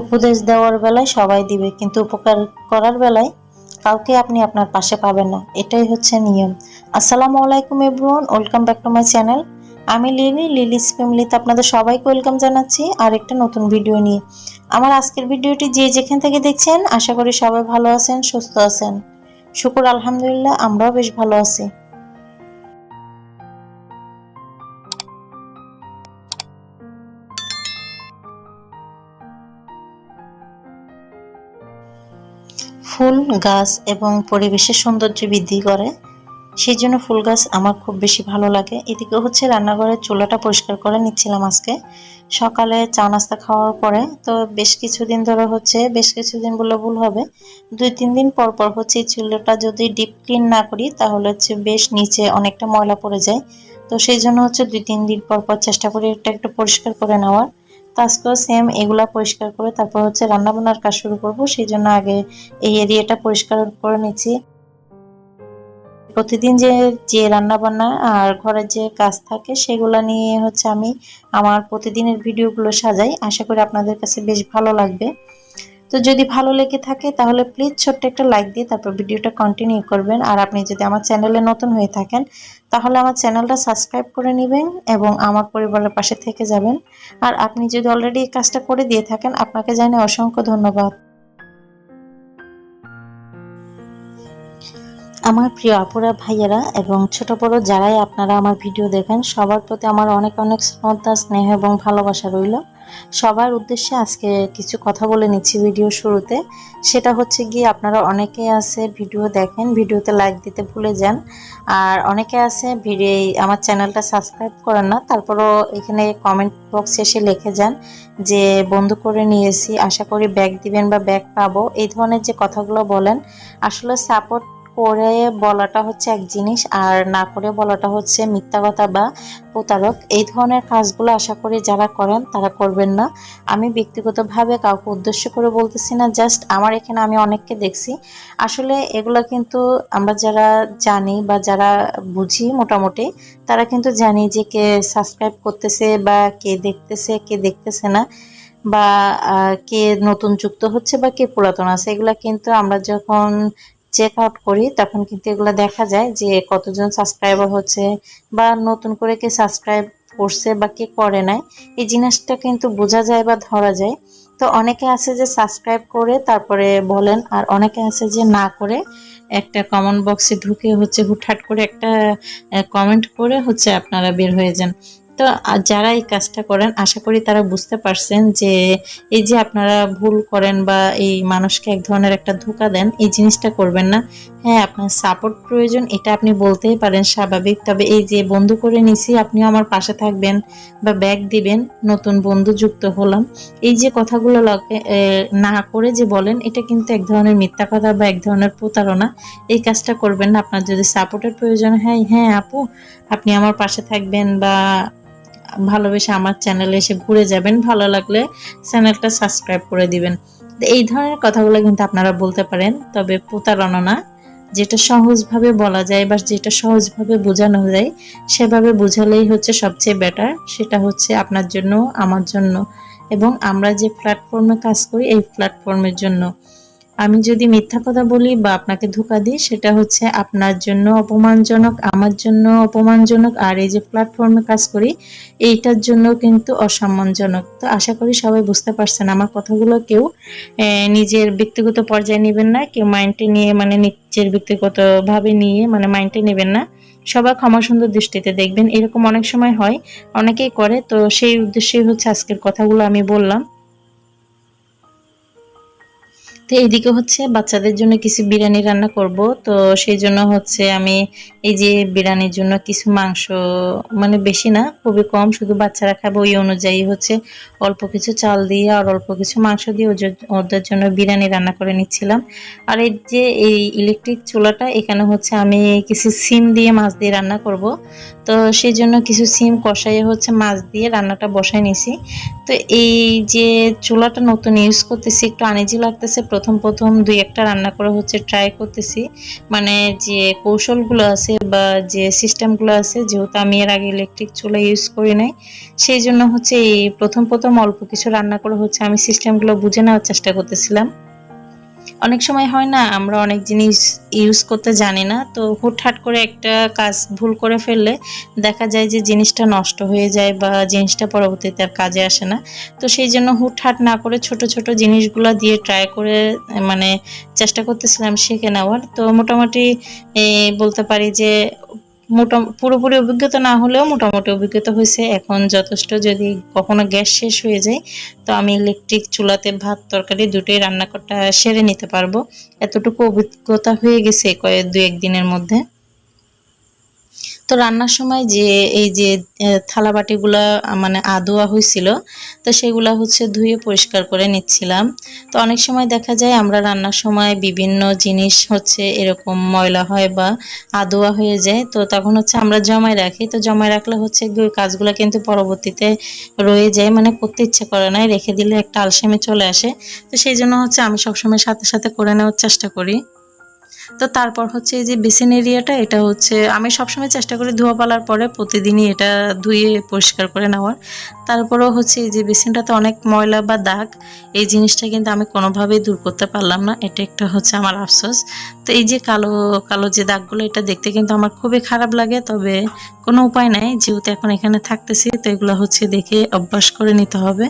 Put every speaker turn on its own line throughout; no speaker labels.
উপদেশ দেওয়ার বেলায় সবাই দিবে, কিন্তু উপকার করার বেলায় কাউকে আপনি আপনার পাশে পাবেন না। এটাই হচ্ছে নিয়ম। আসসালামু আলাইকুম everyone, welcome back to my channel. আমি লিলি, লিলিস ফ্যামিলিতে আপনাদের সবাইকে ওয়েলকাম জানাচ্ছি আর একটা নতুন ভিডিও নিয়ে। আমার আজকের ভিডিওটি যে যেখান থেকে দেখছেন, আশা করি সবাই ভালো আছেন, সুস্থ আছেন। শুকুর, আলহামদুলিল্লাহ, আমরাও বেশ ভালো আছি। ফুল, গাছ এবং পরিবেশের সৌন্দর্য বৃদ্ধি করে। সেই জন্য ফুল গাছ আমার খুব বেশি ভালো লাগে। এদিকে হচ্ছে রান্নাঘরের চুলাটা পরিষ্কার করে নিচ্ছিলাম আজকে। সকালে চা নাস্তা খাওয়ার পরে তো বেশ কিছুদিন ধরে হচ্ছে, বেশ কিছুদিন বললে ভুল হবে, দুই তিন দিন পর পর হচ্ছে এই চুলাটা যদি ডিপ ক্লিন না করি, তাহলে হচ্ছে বেশ নিচে অনেকটা ময়লা পড়ে যায়। তো সেই জন্য হচ্ছে দুই তিন দিন পর পর চেষ্টা করি এটা একটু পরিষ্কার করে নেওয়ার। তো সেম, এগুলা পরিষ্কার করে তারপর হচ্ছে রান্না বান্নার কাজ শুরু করব। সেই জন্য আগে এই এরিয়াটা পরিষ্কার করে নিচ্ছি। প্রতিদিন যে যে রান্নাবান্না আর ঘরের যে কাজ থাকে সেগুলো নিয়ে হচ্ছে আমি আমার প্রতিদিনের ভিডিওগুলো সাজাই। আশা করি আপনাদের কাছে বেশ ভালো লাগবে। তো যদি ভালো লেগে থাকে, তাহলে প্লিজ ছোট্ট একটা লাইক দিয়ে তারপর ভিডিওটা কন্টিনিউ করবেন। আর আপনি যদি আমার চ্যানেলে নতুন হয়ে থাকেন, তাহলে আমার চ্যানেলটা সাবস্ক্রাইব করে নেবেন এবং আমার পরিবারের পাশে থেকে যাবেন। আর আপনি যদি অলরেডি এই কাজটা করে দিয়ে থাকেন, আপনাকে জানাই অসংখ্য ধন্যবাদ। আমার প্রিয় আপুরা, ভাইয়েরা এবং ছোট বড় যারাই আপনারা আমার ভিডিও দেখেন, সবার প্রতি আমার অনেক অনেক শ্রদ্ধা, স্নেহ এবং ভালোবাসা রইল। সবার উদ্দেশ্যে আজকে কিছু কথা বলে নিচ্ছি ভিডিও শুরুতে। সেটা হচ্ছে গিয়ে আপনারা অনেকে আছে ভিডিও দেখেন, ভিডিওতে লাইক দিতে ভুলে যান। আর অনেকে আছে ভিডিও আমার চ্যানেলটা সাবস্ক্রাইব করেন না, তারপরও এখানে কমেন্ট বক্সে এসে লিখে যান যে, বন্ধু করে নিয়েছি, আশা করি ব্যাগ দিবেন বা ব্যাগ পাবো। এই ধরনের যে কথাগুলো বলেন, আসলে সাপোর্ট করে বলাটা হচ্ছে এক জিনিস, আর না করে বলাটা হচ্ছে মিথ্যা কথা বা প্রতারক। এই ধরনের কাজগুলো আশা করি যারা করেন তারা করবেন না। আমি ব্যক্তিগতভাবে কাউকে উদ্দেশ্য করে বলতেছি না, জাস্ট আমার এখানে আমি অনেককে দেখছি। আসলে এগুলো কিন্তু আমরা যারা জানি বা যারা বুঝি মোটামুটি, তারা কিন্তু জানি যে কে সাবস্ক্রাইব করতেছে বা কে দেখতেছে কে দেখতেছে না, বা কে নতুন যুক্ত হচ্ছে বা কে পুরাতন আছে। এগুলা কিন্তু আমরা যখন চেক আউট করি, তখন কিন্তু এগুলো দেখা যায় যে কতজন সাবস্ক্রাইবার হচ্ছে বা নতুন করে কে সাবস্ক্রাইব করছে বা কে করে নাই, এই জিনিসটা কিন্তু বোঝা যায় বা ধরা যায়। তো অনেকে আছে যে সাবস্ক্রাইব করে, তারপরে বলেন, আর অনেকে আছে যে না করে, একটা কমেন্ট বক্সে ঢুকে হচ্ছে হুটহাট করে একটা কমেন্ট করে হচ্ছে আপনারা বের হয়ে যান। তো যারা এই কাজটা করেন, আশা করি তারা বুঝতে পারছেন যে এই যে আপনারা ভুল করেন বা এই মানুষকে এক ধরনের একটা ধোকা দেন, এই জিনিসটা করবেন না। হ্যাঁ আপনার সাপোর্ট প্রয়োজন, এটা আপনি বলতেই পারেন, স্বাভাবিক। তবে এই যে বন্ধু করে নিছি, আপনিও আমার পাশে থাকবেন বা ব্যাগ দিবেন, নতুন বন্ধু যুক্ত হলাম। এই যে কথাগুলো না করে যে বলেন, এটা কিন্তু এক ধরনের মিথ্যা কথা বা এক ধরনের প্রতারণা। এই কাজটা করবেন না। আপনার যদি সাপোর্টের প্রয়োজন হয় হ্যাঁ আপু, আপনি আমার পাশে থাকবেন বা ভালোবেসে আমার চ্যানেলে এসে ঘুরে যাবেন, ভালো লাগলে চ্যানেলটা সাবস্ক্রাইব করে দিবেন। এই ধরনের কথাগুলো কিন্তু আপনারা বলতে পারেন, তবে প্রতারণা না। যেটা সহজভাবে বলা যায় বা যেটা সহজভাবে বোঝানো যায়, সেভাবে বোঝালেই হচ্ছে সবচেয়ে বেটার সেটা হচ্ছে আপনার জন্য, আমার জন্য। এবং আমরা যে প্ল্যাটফর্মে কাজ করি, এই প্ল্যাটফর্মের জন্য। আমি যদি মিথ্যা কথা বলি বা আপনাকে ধোকা দিই, সেটা হচ্ছে আপনার জন্য অপমানজনক, আমার জন্য অপমানজনক, আর এই যে প্ল্যাটফর্মে কাজ করি, এইটার জন্য কিন্তু অসম্মানজনক। তো আশা করি সবাই বুঝতে পারছেন, আমার কথাগুলো কেউ নিজের ব্যক্তিগত পর্যায়ে নেবেন না, কেউ মাইন্ডে নিয়ে মানে নিজের ব্যক্তিগতভাবে নিয়ে মানে মাইন্ডে নেবেন না। সবাই ক্ষমা সুন্দর দৃষ্টিতে দেখবেন। এরকম অনেক সময় হয়, অনেকেই করে, তো সেই উদ্দেশ্যেই হচ্ছে আজকের কথাগুলো আমি বললাম। তো এইদিকে হচ্ছে বাচ্চাদের জন্য কিছু বিরিয়ানি রান্না করব। তো সেই জন্য হচ্ছে আমি এই যে বিরিয়ানির জন্য কিছু মাংস মানে বেশি না, খুবই কম, শুধু বাচ্চারা খাবে ওই অনুযায়ী হচ্ছে অল্প কিছু চাল দিয়ে আর অল্প কিছু মাংস দিয়ে ওদের জন্য বিরিয়ানি রান্না করে নিচ্ছিলাম। আর এই যে এই ইলেকট্রিক চুলাটা, এখানে হচ্ছে আমি কিছু সিম দিয়ে মাছ দিয়ে রান্না করব। তো সেই জন্য কিছু সিম কষাইয়ে হচ্ছে মাছ দিয়ে রান্নাটা বসাই নিছি। তো এই যে চুলাটা নতুন ইউজ করতেছি, একটু আনিজি লাগতেছে প্রথম প্রথম দুই একটা রান্না করে হচ্ছে ট্রাই করতেছি। মানে যে কৌশলগুলো আছে বা যে সিস্টেমগুলো আছে, যেহেতু আমি এর আগে ইলেকট্রিক চুলা ইউজ করি নাই, সেই জন্য হচ্ছে এই প্রথম প্রথম অল্প কিছু রান্না করে হচ্ছে আমি সিস্টেমগুলো বুঝে নেওয়ার চেষ্টা করতেছিলাম। অনেক সময় হয় না, আমরা অনেক জিনিস ইউজ করতে জানি না, তো হুটহাট করে একটা কাজ ভুল করে ফেললে দেখা যায় যে জিনিসটা নষ্ট হয়ে যায় বা জিনিসটা পরবর্তীতে আর কাজে আসে না। তো সেই জন্য হুটহাট না করে ছোট ছোট জিনিসগুলো দিয়ে ট্রাই করে মানে চেষ্টা করতেছিলাম শিখে নেওয়ার। তো মোটামুটি বলতে পারি যে মোটা, পুরোপুরি অভিজ্ঞতা না হলেও মোটামুটি অভিজ্ঞতা হয়েছে। এখন যথেষ্ট যদি কখনো গ্যাস শেষ হয়ে যায়, তো আমি ইলেকট্রিক চুলাতে ভাত, তরকারি দুটোই রান্না করাটা সেরে নিতে পারব। এতটুকু অভিজ্ঞতা হয়ে গেছে কয়েক দু একদিনের মধ্যে। তো রান্নার সময় যে এই যে থালা বাটিগুলা মানে আদোয়া হয়েছিল তো সেগুলা হচ্ছে ধুয়ে পরিষ্কার করে নিচ্ছিলাম। তো অনেক সময় দেখা যায় আমরা রান্নার সময় বিভিন্ন জিনিস হচ্ছে এরকম ময়লা হয় বা আদোয়া হয়ে যায়, তো তখন হচ্ছে আমরা জমায় রাখি। তো জমায় রাখলে হচ্ছে কাজগুলো কিন্তু পরবর্তীতে রয়ে যায় মানে করতে ইচ্ছে করে না, রেখে দিলে একটা আলসেমি চলে আসে। তো সেই জন্য হচ্ছে আমি সবসময় সাথে সাথে করে নেওয়ার চেষ্টা করি। তো তারপর হচ্ছে এই যে বেসিন এরিয়াটা, এটা হচ্ছে আমি সবসময় চেষ্টা করি ধোয়া পালার পরে প্রতিদিনই এটা ধুয়ে পরিষ্কার করে নেওয়ার। তারপরেও হচ্ছে এই যে বেসিনটাতে অনেক ময়লা বা দাগ, এই জিনিসটা কিন্তু আমি কোনোভাবেই দূর করতে পারলাম না। এটা একটা হচ্ছে আমার আফসোস। তো এই যে কালো কালো যে দাগগুলো, এটা দেখতে কিন্তু আমার খুবই খারাপ লাগে, তবে কোনো উপায় নাই। যেহেতু এখন এখানে থাকতেছি, তো এগুলো হচ্ছে দেখে অভ্যাস করে নিতে হবে।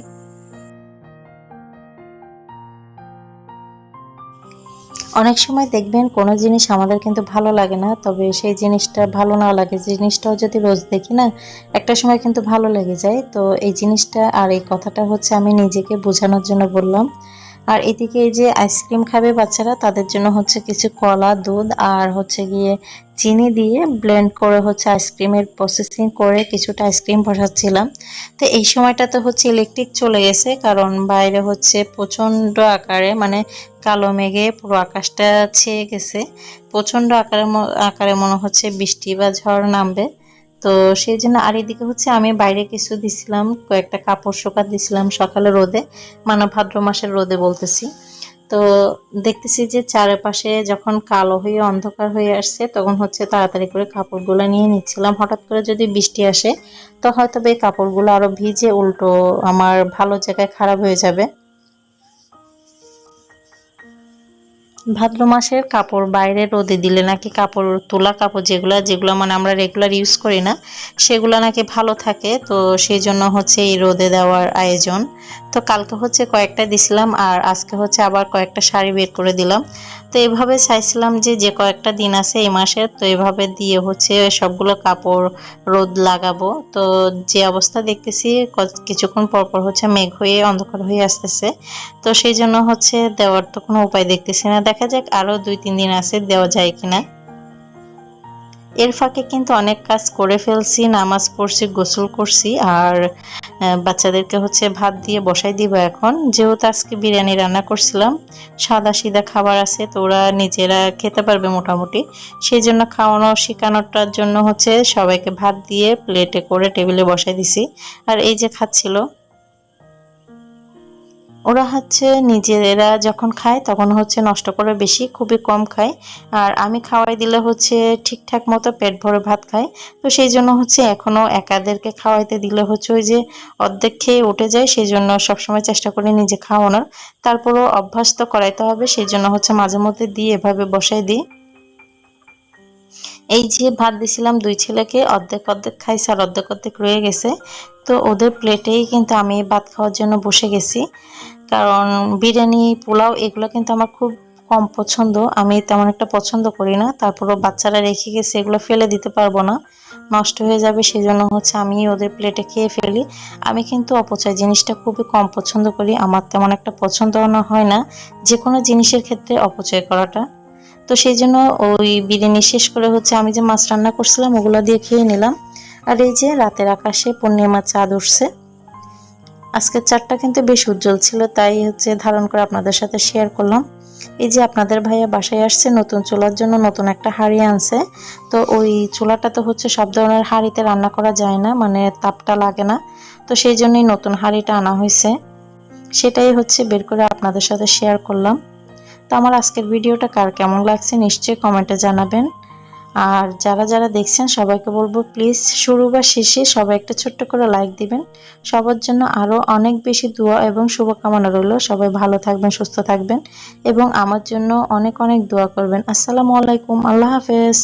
অনেক সময় দেখবেন কোনো জিনিস আমাদের কিন্তু ভালো লাগে না, তবে সেই জিনিসটা ভালো না লাগে জিনিসটাও যদি রোজ দেখি না, একটা সময় কিন্তু ভালো লেগে যায়। তো এই জিনিসটা আর এই কথাটা হচ্ছে আমি নিজেকে বোঝানোর জন্য বললাম। আর এদিকে যে আইসক্রিম খাবে বাচ্চারা, তাদের জন্য হচ্ছে কিছু কলা, দুধ আর হচ্ছে গিয়ে চিনি দিয়ে ব্লেন্ড করে হচ্ছে আইসক্রিমের প্রসেসিং করে কিছুটা আইসক্রিম বসাচ্ছিলাম তো এই সময়টা তো হচ্ছে ইলেকট্রিক চলে গেছে, কারণ বাইরে হচ্ছে প্রচণ্ড আকারে মানে কালো মেঘে পুরো আকাশটা ছেয়ে গেছে। প্রচণ্ড আকারে আকারে মনে হচ্ছে বৃষ্টি বা ঝড় নামবে। তো সেই জন্য আর এদিকে হচ্ছে আমি বাইরে কিছু দিছিলাম, কয়েকটা কাপড় শোকা দিছিলাম সকালে রোদে মানে ভাদ্র মাসের রোদে বলতেছি। তো দেখতেছি যে চারপাশে যখন কালো হয়ে, অন্ধকার হয়ে আসছে, তখন হচ্ছে তাড়াতাড়ি করে কাপড়গুলো নিয়ে নিচ্ছিলাম। হঠাৎ করে যদি বৃষ্টি আসে, তো হয়তো এই কাপড়গুলো আরও ভিজে উল্টো আমার ভালো জায়গায় খারাপ হয়ে যাবে। ভাদ্র মাসের কাপড় বাইরে রোদে দিলে নাকি কাপড়, তোলা কাপড় যেগুলো যেগুলো মানে আমরা রেগুলার ইউজ করি না, সেগুলো নাকি ভালো থাকে। তো সেই জন্য হচ্ছে এই রোদে দেওয়ার আয়োজন। তো কালকে হচ্ছে কয়েকটা দিছিলাম আর আজকে হচ্ছে আবার কয়েকটা শাড়ি বের করে দিলাম। তো এভাবে চাইছিলাম যে যে কয়েকটা দিন আছে এই মাসের তো এভাবে দিয়ে হচ্ছে সবগুলো কাপড় রোদ লাগাবো। তো যে অবস্থা দেখতেছি কিছুক্ষণ পরপর হচ্ছে মেঘ হয়ে, অন্ধকার হয়ে আসতেছে। তো সেই জন্য হচ্ছে দেওয়ার তো কোনো উপায় দেখতেছি না। দেখা যাক আরও দুই, তিন দিন আছে, দেওয়া যায় কিনা। এর ফাঁকে কিন্তু অনেক কাজ করে ফেলছি, নামাজ পড়ছি, গোসল করছি, আর বাচ্চাদেরকে হচ্ছে ভাত দিয়ে বসাই দিব এখন। যেহেতু আজকে বিরিয়ানি রান্না করছিলাম সাদা সিদা খাবার আছে, তো ওরা নিজেরা খেতে পারবে মোটামুটি। সেই জন্য খাওয়ানো, শেখানোটার জন্য হচ্ছে সবাইকে ভাত দিয়ে প্লেটে করে টেবিলে বসাই দিছি। আর এই যে খাচ্ছিল ওরা হচ্ছে নিজেরা যখন খায় তখন হচ্ছে নষ্ট করে বেশি, খুবই কম খায়। আর আমি খাওয়াই দিলে হচ্ছে ঠিকঠাক মতো পেট ভরে ভাত খায়। তো সেই জন্য হচ্ছে এখনও একাদেরকে খাওয়াইতে দিলে হচ্ছে ওই যে অর্ধেক খেয়ে উঠে যায়, সেই জন্য সবসময় চেষ্টা করি নিজে খাওয়ানোর। তারপরও অভ্যাস তো করাইতে হবে, সেই জন্য হচ্ছে মাঝে মধ্যে দিয়ে এভাবে বসাই দিই। এই যে ভাত দিছিলাম দুই ছেলেকে, অর্ধেক অর্ধেক খাইছে আর অর্ধেক অর্ধেক রয়ে গেছে। তো ওদের প্লেটেই কিন্তু আমি ভাত খাওয়ার জন্য বসে গেছি। কারণ বিরিয়ানি, পোলাও এগুলো কিন্তু আমার খুব কম পছন্দ। আমি তেমন একটা পছন্দ করি না। তারপরও বাচ্চারা রেখে গেছে, এগুলো ফেলে দিতে পারব না। নষ্ট হয়ে যাবে সেই জন্য হচ্ছে আমি ওদের প্লেটে খেয়ে ফেলি। আমি কিন্তু অপচয় জিনিসটা খুবই কম পছন্দ করি। আমার তেমন একটা পছন্দ হয় না। যে কোনো জিনিসের ক্ষেত্রে অপচয় করাটা। তো সেই জন্য ওই বিরিয়ানি শেষ করে হচ্ছে আমি যে মাছ রান্না করছিলাম, ওগুলো দিয়ে খেয়ে নিলাম। আর এই যে রাতের আকাশে পূর্ণিমা চাঁদ উঠছে আজকের চারটা কিন্তু বেশ উজ্জ্বল ছিল, তাই হচ্ছে ধারণ করে আপনাদের সাথে শেয়ার করলাম। এই যে আপনাদের ভাইয়া বাসায় আসছে, নতুন চুলার জন্য নতুন একটা হাঁড়ি আনছে। তো ওই চুলাটা তো হচ্ছে সব ধরনের হাঁড়িতে রান্না করা যায় না মানে তাপটা লাগে না। তো সেই জন্যই নতুন হাঁড়িটা আনা হয়েছে। সেটাই হচ্ছে বের করে আপনাদের সাথে শেয়ার করলাম। তো আমার আজকের ভিডিওটা কার কেমন লাগছে নিশ্চয়ই কমেন্টে জানাবেন। আর যারা যারা দেখছেন সবাইকে বলব প্লিজ শুরু বা শেষে সবাই একটা ছোট্ট করে লাইক দিবেন। সবার জন্য আরও অনেক বেশি দোয়া এবং শুভকামনা রইল। সবাই ভালো থাকবেন, সুস্থ থাকবেন এবং আমার জন্য অনেক অনেক দোয়া করবেন। আসসালামু আলাইকুম, আল্লাহ হাফেজ।